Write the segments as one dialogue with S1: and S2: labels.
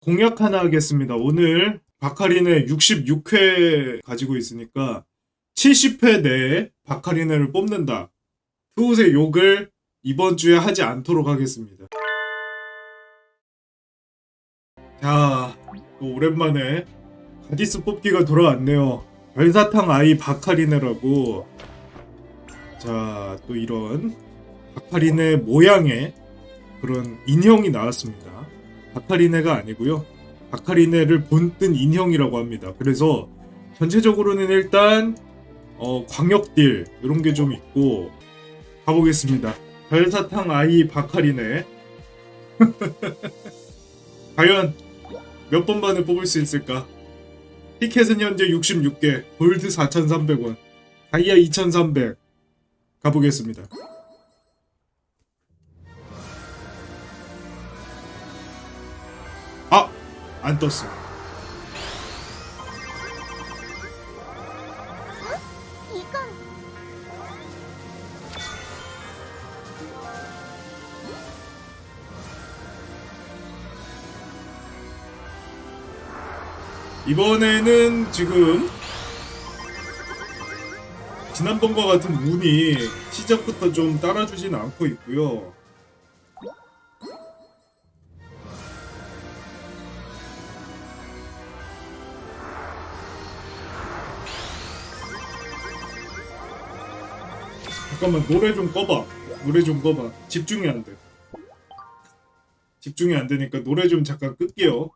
S1: 공약 하나 하겠습니다. 오늘 바카리네 66회 가지고 있으니까 70회 내에 바카리네를 뽑는다. 트웃의 욕을 이번 주에 하지 않도록 하겠습니다. 자, 또 오랜만에 가디스 뽑기가 돌아왔네요. 별사탕 아이 바카리네라고. 자, 또 이런 바카리네 모양의 그런 인형이 나왔습니다. 바카리네가 아니고요. 바카리네를 본뜬 인형이라고 합니다. 그래서 전체적으로는 일단 어, 광역딜 이런 게 좀 있고 가보겠습니다. 별사탕 아이 바카리네 과연 몇 번 만에 뽑을 수 있을까? 티켓은 현재 66개, 골드 4,300원, 다이아 2,300 가보겠습니다. 안 떴어.
S2: 이건
S1: 이번에는 지금 지난번과 같은 운이 시작부터 좀 따라주진 않고 있고요. 잠깐만 노래 좀 꺼봐. 노래 좀 꺼봐. 집중이 안 돼. 집중이 안 되니까 노래 좀 잠깐 끌게요.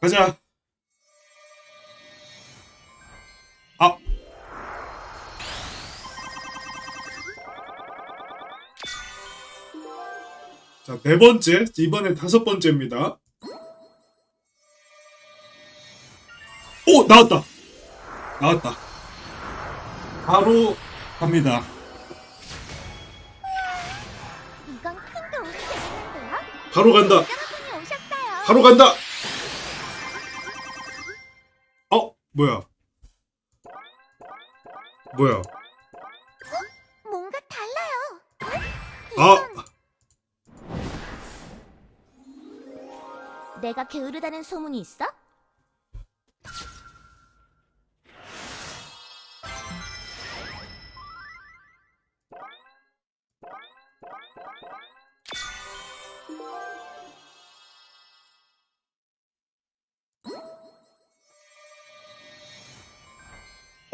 S1: 가자. 아. 자, 네 번째. 이번엔 다섯 번째입니다. 오, 나왔다. 나왔다. 바로 갑니다.
S2: 이건 큰 도움이 되겠는데요?
S1: 바로 간다.
S2: 여러분이 오셨어요.
S1: 바로 간다. 어, 뭐야? 뭐야?
S2: 뭔가 달라요.
S1: 아,
S2: 내가 게으르다는 소문이 있어?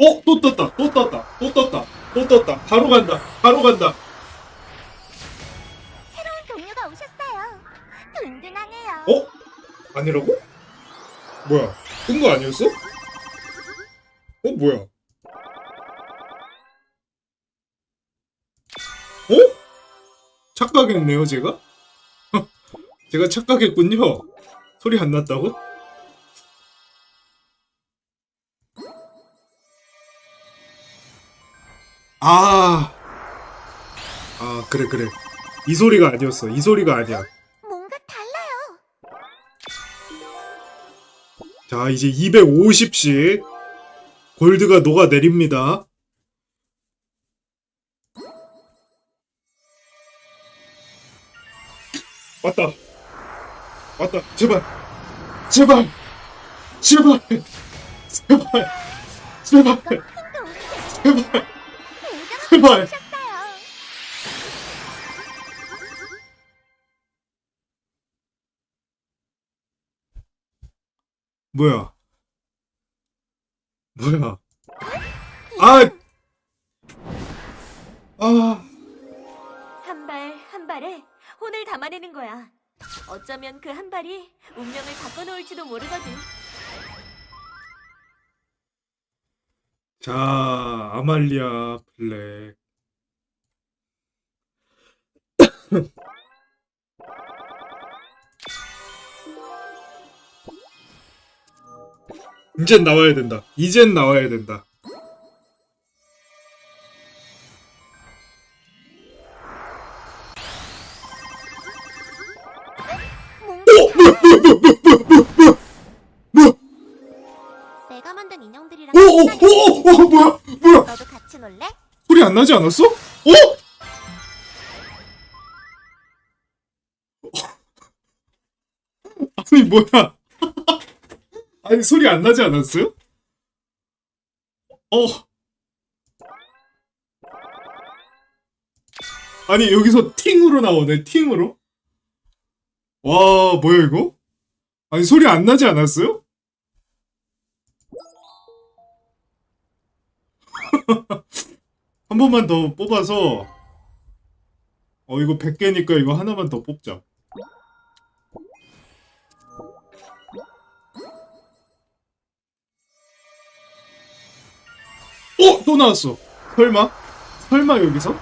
S1: 어, 또 떴다, 또 떴다, 또 떴다, 또 떴다. 바로 간다, 바로 간다.
S2: 새로운 동료가 오셨어요. 든든하네요.
S1: 어? 아니라고? 뭐야? 뜬 거 아니었어? 어, 뭐야? 어? 착각했네요, 제가? 제가 착각했군요. 소리 안 났다고? 아. 아, 그래, 그래. 이 소리가 아니었어. 이 소리가 아니야.
S2: 뭔가 달라요.
S1: 자, 이제 250씩 골드가 녹아내립니다. 왔다. 왔다. 제발. 제발. 제발. 제발. 제발.
S2: 되겠는데요?
S1: 제발. 제발. 뭐야? 뭐야? 아! 아.
S3: 한 발 한 발에 혼을 담아내는 거야. 어쩌면 그 한 발이 운명을 바꿔놓을지도 모르거든.
S1: 자, 아말리아 블랙. 이젠 나와야 된다. 이젠 나와야 된다. 어, 뭐야, 뭐야, 뭐야, 뭐야, 안 나지 않았어? 오! 아니 뭐야? 아니 소리 안 나지 않았어요? 어. 아니 여기서 팅으로 나오네 팅으로. 와 뭐야 이거? 아니 소리 안 나지 않았어요? 한 번만 더 뽑아서 어 이거 100개니까 이거 하나만 더 뽑자. 어! 또 나왔어. 설마? 설마 여기서?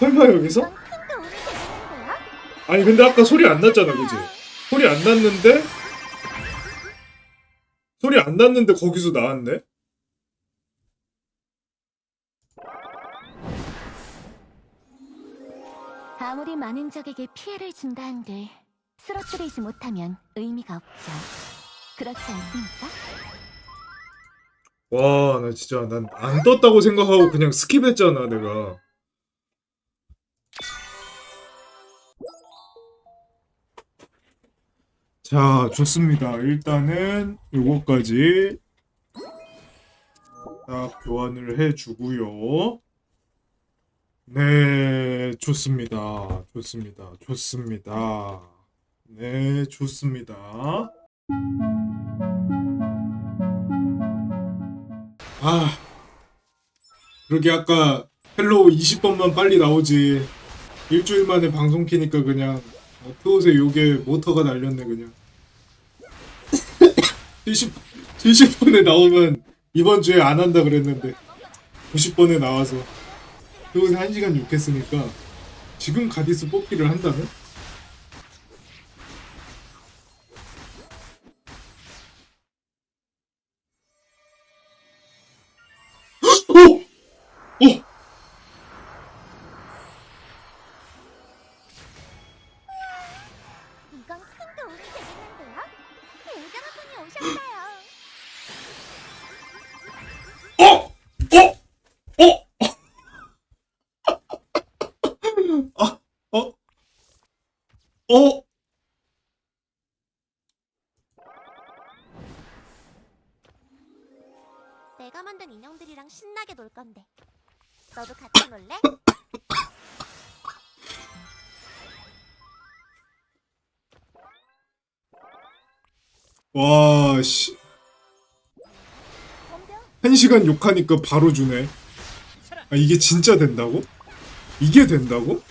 S1: 설마 여기서? 아니 근데 아까 소리 안 났잖아 그지? 소리 안 났는데 안 났는데 거기서 나왔네?
S2: 아무리 많은 적에게 피해를 준다 한들 쓰러뜨리지 못하면 의미가 없죠. 그렇지 않습니까?
S1: 와 나 진짜 난 안 떴다고 생각하고 그냥 스킵했잖아 내가 자 좋습니다. 일단은 요거까지 딱 교환을 해주고요. 네 좋습니다. 좋습니다. 좋습니다. 네 좋습니다. 아, 그러게 아까 헬로우 20번만 빨리 나오지. 일주일 만에 방송 키니까 그냥 어, 트옷에 요게 모터가 날렸네 그냥. 70, 70번에 나오면 이번 주에 안 한다 그랬는데 90번에 나와서 트옷에 1시간 욕했으니까 지금 가디스 뽑기를 한다면?
S2: 어? 내가 만든 인형들이랑 신나게 놀 건데. 너도 같이 놀래?
S1: 와, 씨. 한 시간 욕하니까 바로 주네. 아, 이게 진짜 된다고? 이게 된다고?